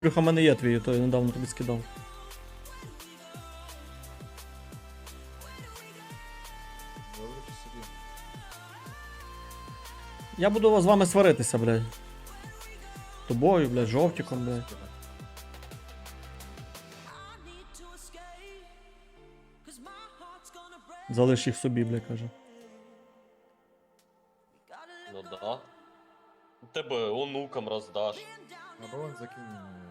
Плюха, в мене є твій, то я недавно тобі скидав. Я буду з вами сваритися, блядь. Тобою, блядь, жовтиком, блядь. Залиш їх собі, блядь, каже. Ну да. Тебе онукам роздаш. Або вон закинь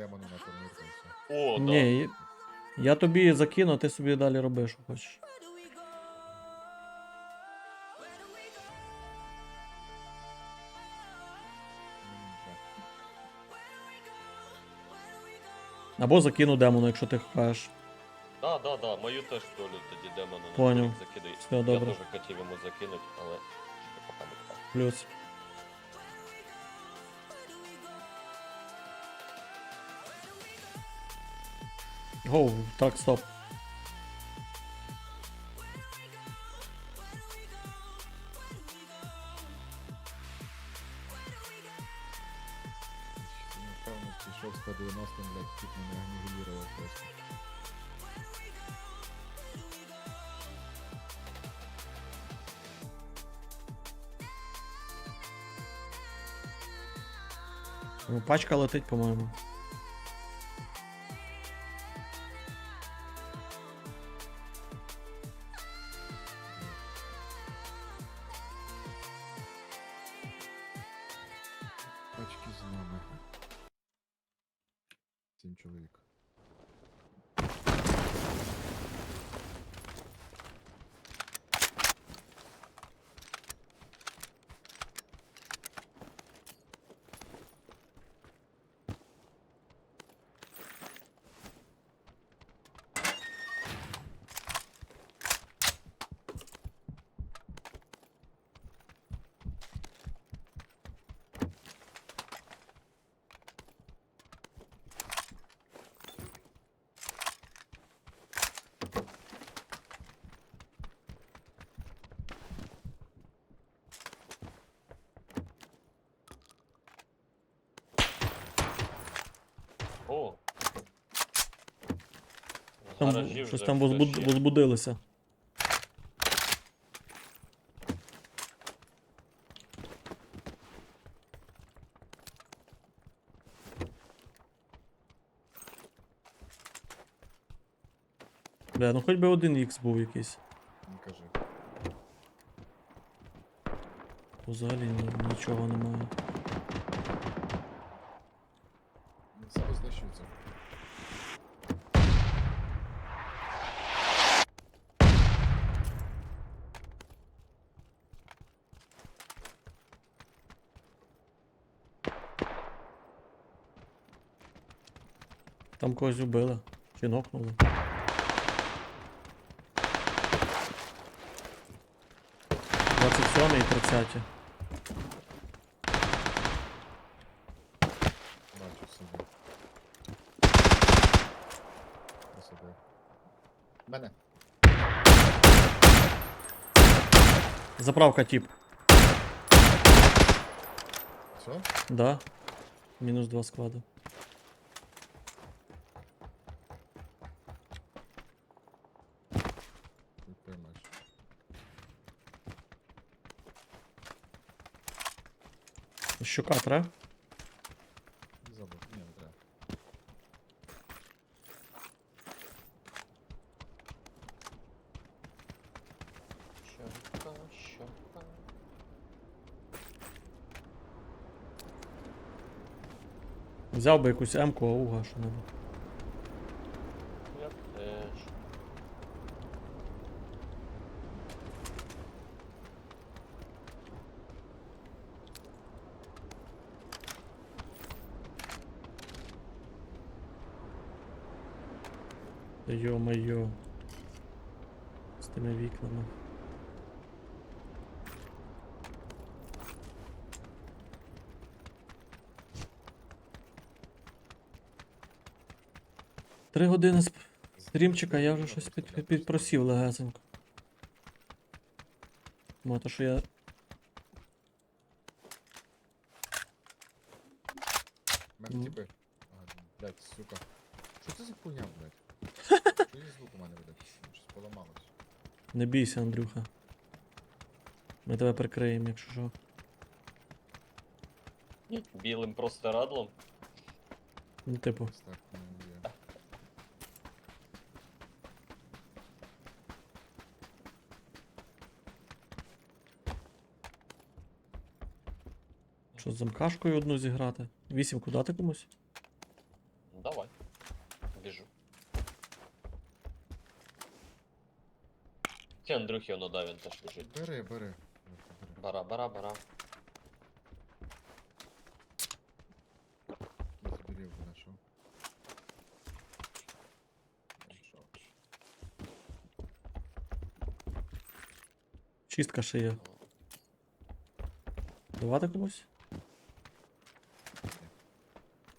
демону на й. О, да. Ні, я тобі закину, а ти собі далі роби, що хочеш. Або закину демону, якщо ти кажеш. Да, да, да, мою теж долю тоді демона на Поняв. турнік закидай. Все, Я добре. теж хотів йому закинути, але ще поки не так. Плюс. Гоу, так, стоп. Чи, Напевно, пішов з 190, блядь, тип мене анігілірував просто. Ну, пачка летить, по-моєму. Там, гаражів щось вже там хтось возбуд... є. возбудилися. Бля, ну хоч би один ікс був якийсь. Не кажи. Взагалі ні- нічого немає. когось убили. Чи нокнули. Двадцять сьомий і тридцяті. Бачу собі. Посадив. Мене. Заправка тип. Все? Да. Мінус два склади. Щука треба? Забув. Ні, не треба. Щука, щука. Взяв би якусь М-ку, ауга, що небудь. Я теж. Йо-моє. З тими вікнами. Три години стрімчика, я вже щось під, під, підпросів легесенько. Мо, то що я Мене Мгм. тіпи. Блять, сука. Що це за хуйня, блять? Що за звук у мене буде? Щось поламалось. Не бійся, Андрюха. Ми тебе прикриємо, якщо що. Білим простирадлом. Ну, типу, так ну, є. що з замкашкою одну зіграти. Вісімку дати комусь? Ті Андрюхи воно да, він теж лежить. Бери, бери. Бери. Бара, бара, бара. Я зберів знайшов. Знайшов. Чистка ще є. Давати комусь?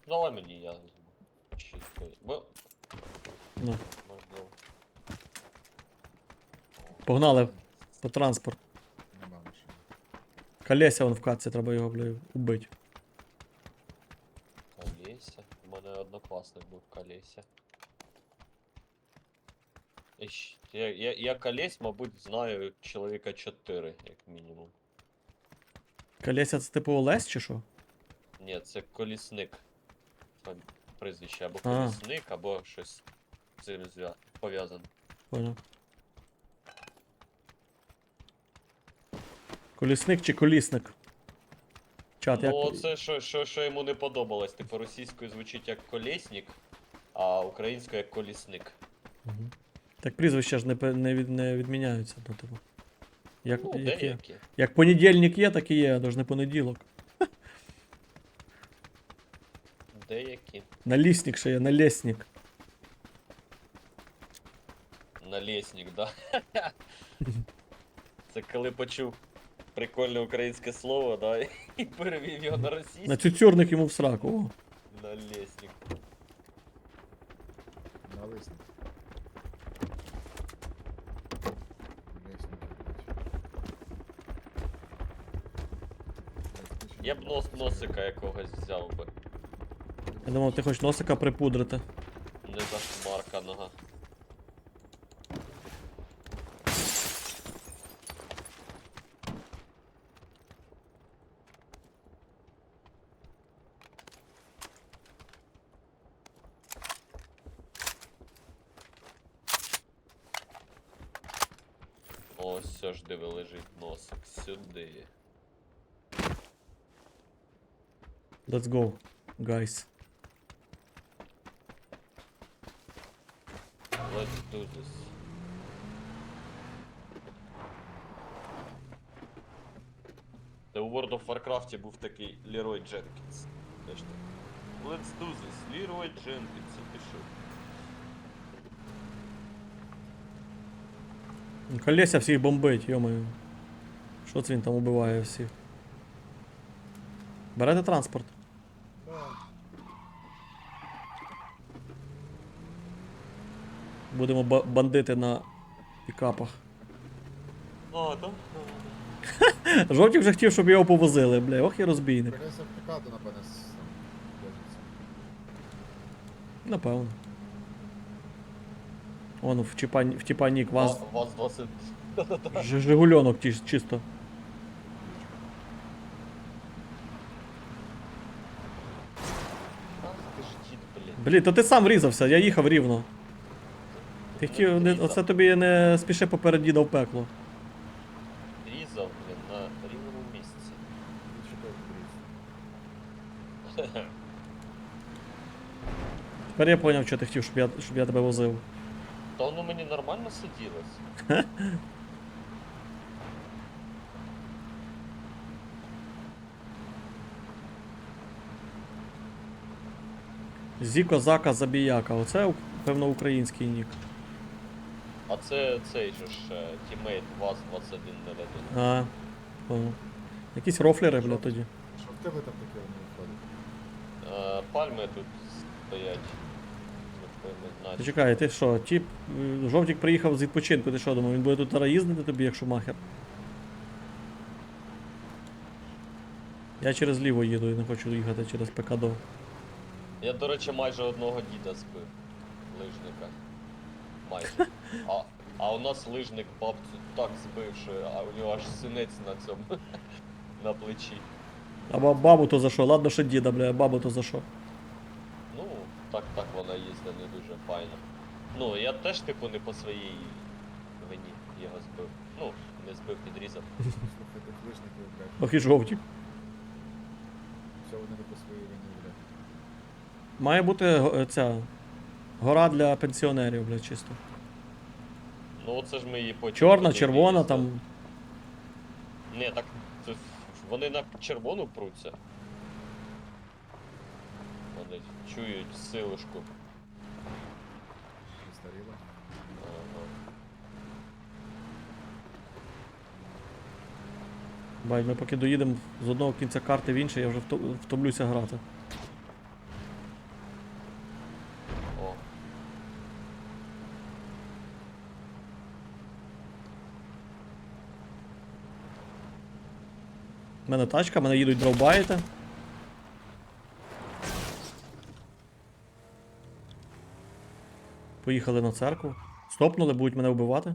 Давай мені я візьму. Чисто. Бо, Ну. Погнали по транспорт. Нема машини. Колеся вон в катці, треба його, бля, убити. Колеся. У мене однокласник був Колеся. І Я, я, я колесь, мабуть, знаю чоловіка 4, як мінімум. Колеся це типу Олесь чи що? Ні, це колісник. Фам- Прізвище або А. колісник, або щось з цим зв'я- пов'язане. Понял. Колісник чи колісник? Чат, ну, як... це що, що, що йому не подобалось. Типу російською звучить як колесник, а українською як колісник. Угу. Так прізвища ж не, пе- не, від, не відміняються, ну, типу. Як, ну, як, є. деякі. як понедільник є, так і є, а ж не понеділок. Деякі. Налісник ще є, налесник. Налесник, да. Це коли почув прикольне українське слово, да, і перевів його на На російське. цюцюрник йому в сраку. О. Налесник. Налисник. Лесник, блядь. Блядь, Я б нос носика якогось взяв би. Я думав, ти хочеш носика припудрити. Не зашмарканого. Ось сюди. Let's go, guys. Let's do this. Та у World of Warcraft був такий Лерой Дженкінс. Теж так. Let's do this. Лерой Дженкінс, ти що? Колеся всіх бомбить, йомаю. Що це він там убиває всіх? Берете транспорт. Будемо бандити на пікапах. А, так? Жовтік вже хотів, щоб його повозили, бля, ох і розбійник. Перес сертифікату, напевне, там. Напевно. Вон в Чіпа, в Тіпанік вас Вас 20. Ж- Жигульонок чисто. Ах, ти ж дід, блін. То ти сам врізався, я їхав рівно. Ти хотів, не, оце тобі не спіши поперед діда в пекло. Різав, блін, на рівному місці. Бріз. Тепер я поняв, що ти хотів, щоб я, щоб я тебе возив. Та воно мені нормально сиділось. Зіко, Зака, Забіяка. Оце, певно, український нік. А це цей же ж е, тімейт ВАЗ 2101. А, понял. Якісь рофлери, бля, тоді. Що в тебе там таке не виходить? Е, Пальми тут стоять. Ти чекай, ти що, тіп, е, жовтік приїхав з відпочинку, ти що думав, він буде тут зараз їздити тобі, як шумахер? Я через ліво їду і не хочу їхати через ПКД. Я, до речі, майже одного діда збив. Лижника. Майже. А, а у нас лижник бабцю так збив, що а у нього аж синець на цьому. на плечі. А ба- бабу то за що? Ладно, що діда, бля, а бабу то за що? Ну, так так вона їздить не дуже файно. Ну, я теж типу не по своїй вині його збив. Ну, не збив, підрізав. Слухай, тих лижників, блядь. Ох і жовті. Все вони не по своїй вині. Має бути е, ця гора для пенсіонерів, бля, чисто. Ну, оце ж ми її потім. Чорна, червона там. Ні, так це вони на червону пруться. Вони чують силушку. Застаріло. Ага. Бай, ми поки доїдемо з одного кінця карти в інший, я вже вто- втомлюся грати. О. У мене тачка, мене їдуть дровбаїти. Поїхали на церкву. Стопнули, будуть мене вбивати.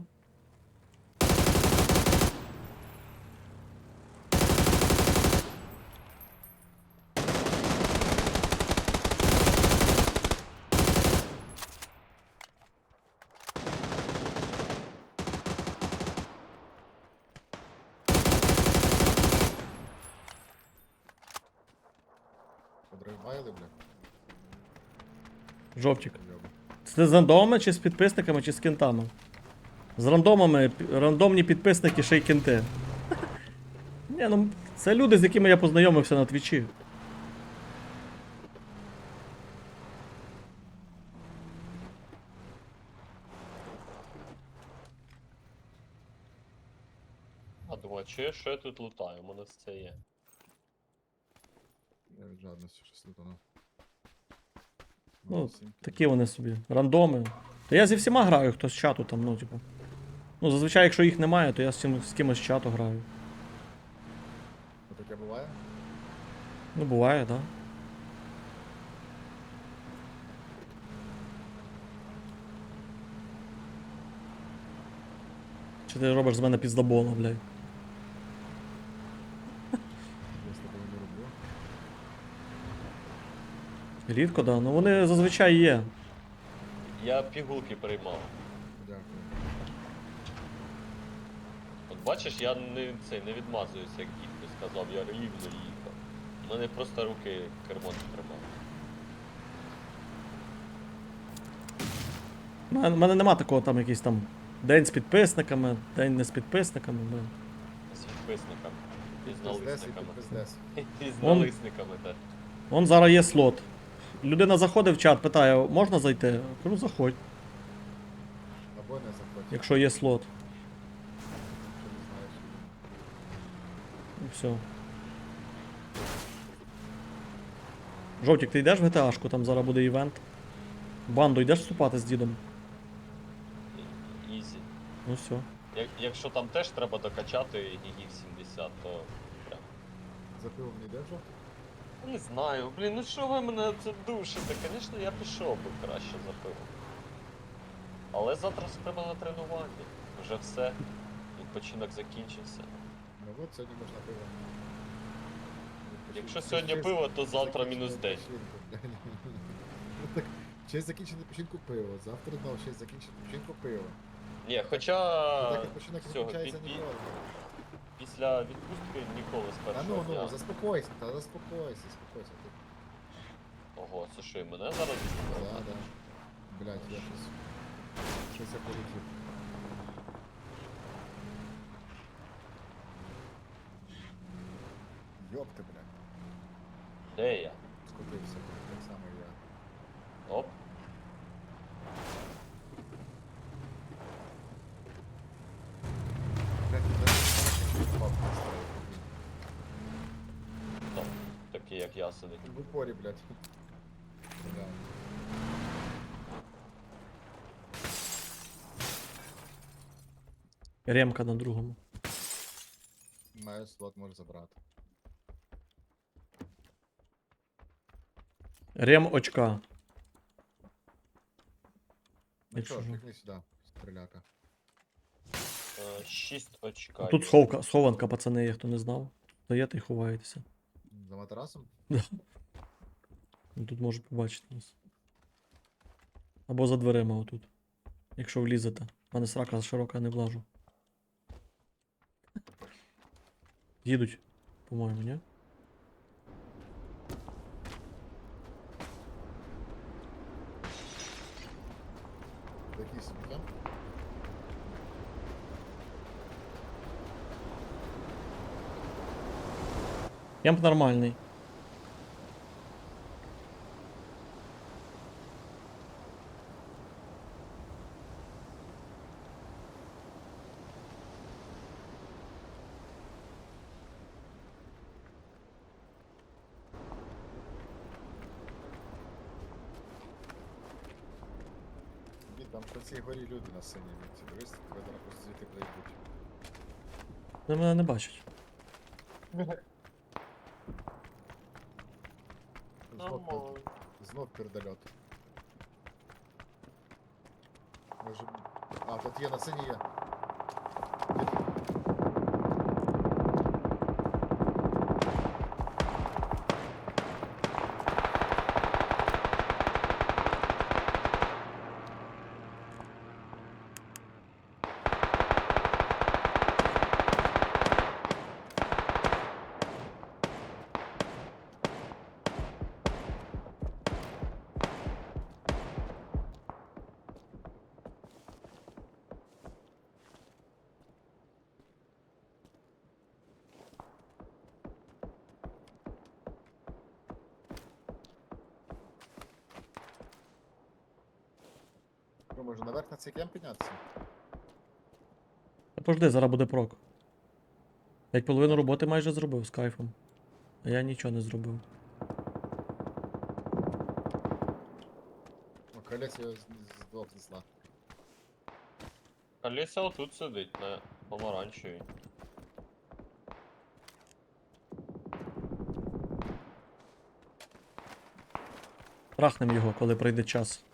Подрайвайли, блядь. Жовтік. Це з рандомами чи з підписниками, чи з кентами? З рандомами, рандомні підписники, ще й кенти. Ні, ну це люди, з якими я познайомився на твічі. А думаю, чи я тут лутаю? У мене це є. Я від жадності щось лутанув. Ну, Такі вони собі. Рандоми. Та я зі всіма граю, хто з чату там, ну, типу. Ну, зазвичай, якщо їх немає, то я з, цим, з кимось з чату граю. Ну, таке буває? Ну, буває, так. Да. Чи ти робиш з мене піздабола, блядь? Я з тобою не роблю. Рідко, да. Ну вони зазвичай є. Я пігулки приймав. Дякую. От бачиш, я не, це, не відмазуюся, як дід би сказав, я рівно їхав. У мене просто руки кермо не тримав. У мене, мене нема такого там якийсь там день з підписниками, день не з підписниками. блин. З підписниками. І з Пиздес і налисниками. пиздес. І з Он- налисниками, так. Вон зараз є слот. Людина заходить в чат, питає, можна зайти? Кажу, заходь, Або не заходь. якщо є слот. Якщо не знаєш. І все. Жовтік, ти йдеш в GTA-шку, там зараз буде івент. Банду йдеш вступати з дідом? Ізі. Ну все. Як, якщо там теж треба докачати гігів 70, то прям. За пивом не йде вже? Ну, Не знаю, блін, ну що ви мене це душите? Звісно, я пішов би краще за пивом. Але завтра треба на тренування. Вже все. Відпочинок закінчився. Ну от сьогодні можна пиво. Якщо сьогодні пиво, то завтра мінус день. Ну так, ще закінчити починку пиво, завтра знову ще закінчити починку пиво. Ні, хоча Так як починок цього, закінчається пі- пі- ніколи. Після відпустки ніколи з Та першого ну, дня. ну, заспокойся, та заспокойся, заспокойся. Ти. Ого, це що, і мене зараз? Да, да. Блять, я щось. Щось я полетів. Йопти, блядь. Де я? Скотився, блядь, так само В упорі, блядь. Да. Ремка на другому. Маю слот можеш забрати. Рем очка. Ну Якщо що, ж. пікни сюди, стріляка. Е, Шість очка. Тут є. сховка, схованка, пацани, є, хто не знав. Стоїте і ховаєтеся. За матрасом? Ну, Тут можуть побачити нас. Або за дверима отут. Якщо влізете. У мене срака широка не влажу. Їдуть, по-моєму, ні? Такий собі. Кемп нормальний. Ні, там по цій горі люди на синій місці. Дивись, тебе зараз просто звідти прийдуть. Вони мене не бачать. Знов, Нормально. знов передольот. Може... А, тут є на синій. Є. Що, кемп піднятися? Та пожди, зараз буде прок. П'ять половину роботи майже зробив з кайфом. А я нічого не зробив. О, колець його з, з двох знесла. Аліса отут сидить на помаранчевій. Трахнем його, коли прийде час.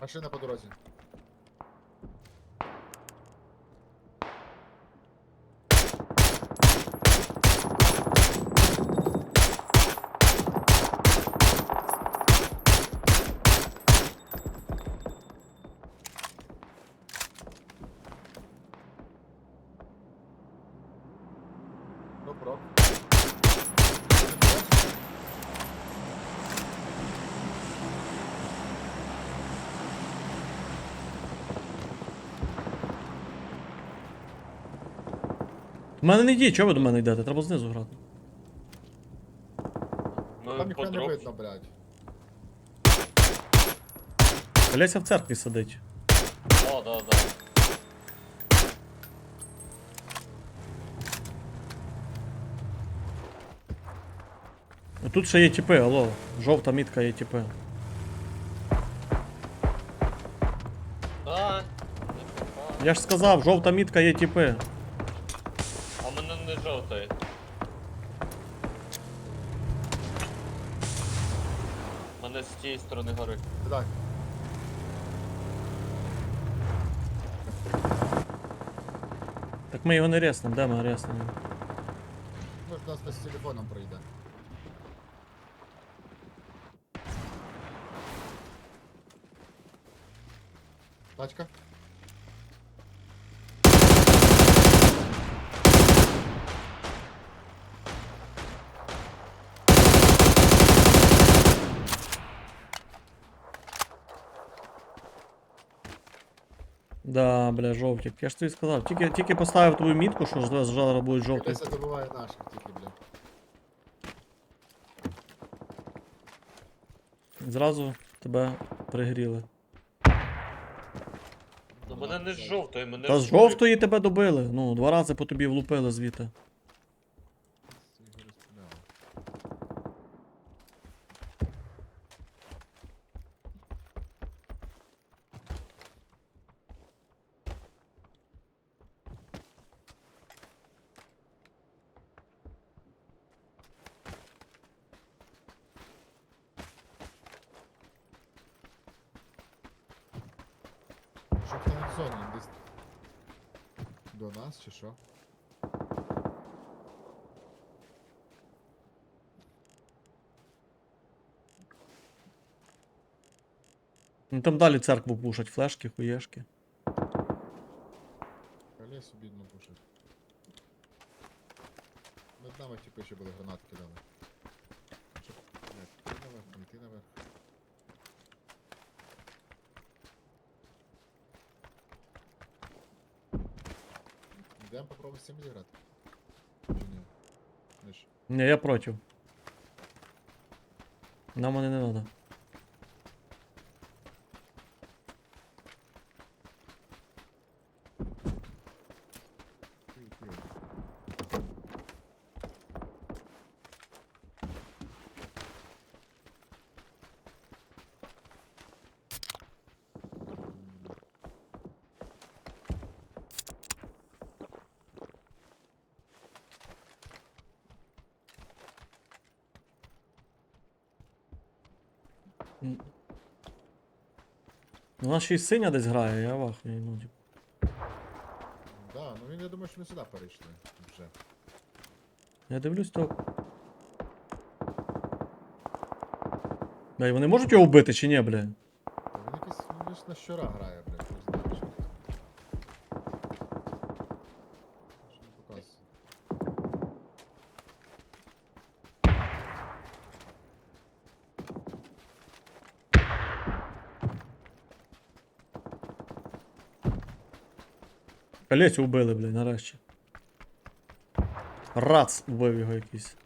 Машина по дорозі. Ну, прок. В мене не йдіть, чого ви до мене йдете? Треба знизу грати. Ми Там ніхто не видно, блядь. Оляся в церкві сидить. О, да, да. А Тут ще є тіпи, алло. Жовта мітка є тіпи. Да. не попав. Я ж сказав, жовта мітка є тіпи. Сторони гори. Так. Так ми його не реснем, де ми реснемо? Може нас хтось з телефоном прийде. Тачка? Бля, жовтик. Я ж тобі сказав. Тільки, тільки поставив твою мітку, що ж зараз буде жовтий. це добиває наших тільки, бля. Зразу тебе пригріли. Ну мене не з жовтої, мене Та з жовтої тебе добили. Ну, два рази по тобі влупили звідти. Зоні, десь. До нас чи що? Ну там далі церкву пушать, флешки, хуєшки. Калє собі одну пушить. Над нами типу ще були гранати кидали. Попробуй цим зіграти. Ні, я против. Нам вони не треба. У нас ще й синя десь грає, я вахую. Ну, типу. Да, ну він, я думаю, що ми сюди перейшли вже. Я дивлюсь, то. Бля, вони можуть його вбити чи ні, бля? Та Він якийсь він ж на щора грає, блядь, Колецю убили, бля, нарешті. Рац убив його якийсь.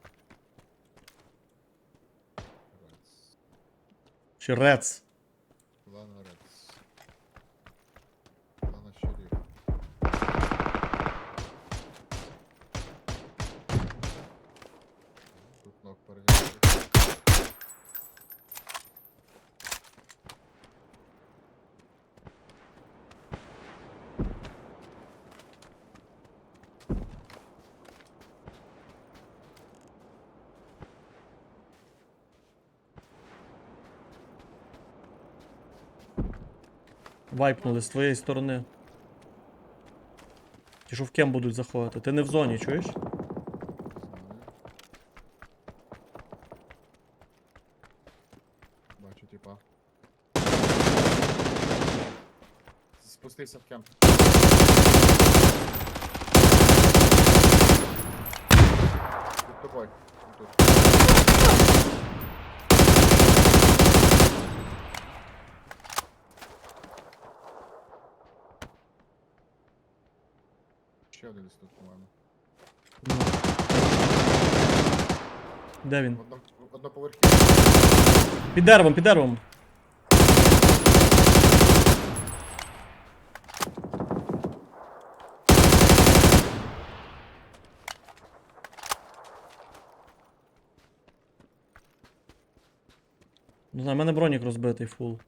Чи рец. Вайпнули з твоєї сторони. Ті, що в кем будуть заходити. Ти не в зоні, чуєш? Бачу, типа. Спустився в кемп. Під тобою. Тут. Ще один десь тут, по-моєму. Де він? В одному, в одноповерхі. Під деревом, під деревом. Не знаю, в мене бронік розбитий фул.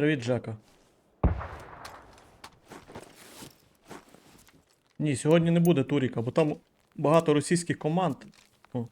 Привіт, Джека. Ні, сьогодні не буде Туріка, бо там багато російських команд. О.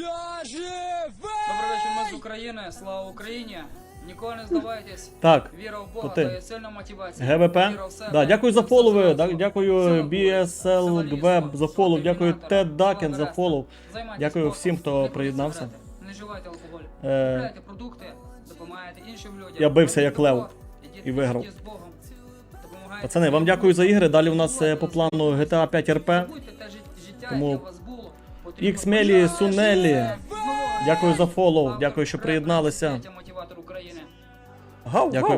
Добрий вечір, ми з України. Слава Україні! Ніколи не здавайтесь. Так, Віра в то Бога ти. то є сильна мотивація. ГВП. Віра в себе, Да, дякую за це фолови. да, зразу. Дякую Сила BSL Web за фолов. Дякую Тед Дакен за фолов. Займайтесь Дякую спортом, всім, хто не куріть приєднався. сигарети, Не вживайте алкоголь. Е, Купляйте продукти, допомагайте іншим людям. Я бився як лев і виграв. Пацани, вам дякую за ігри. Далі у нас е, по плану GTA 5 RP. Тому вас Іксмелі, Сунелі. Дякую за фоллоу, дякую, що приєдналися. України. Дякую.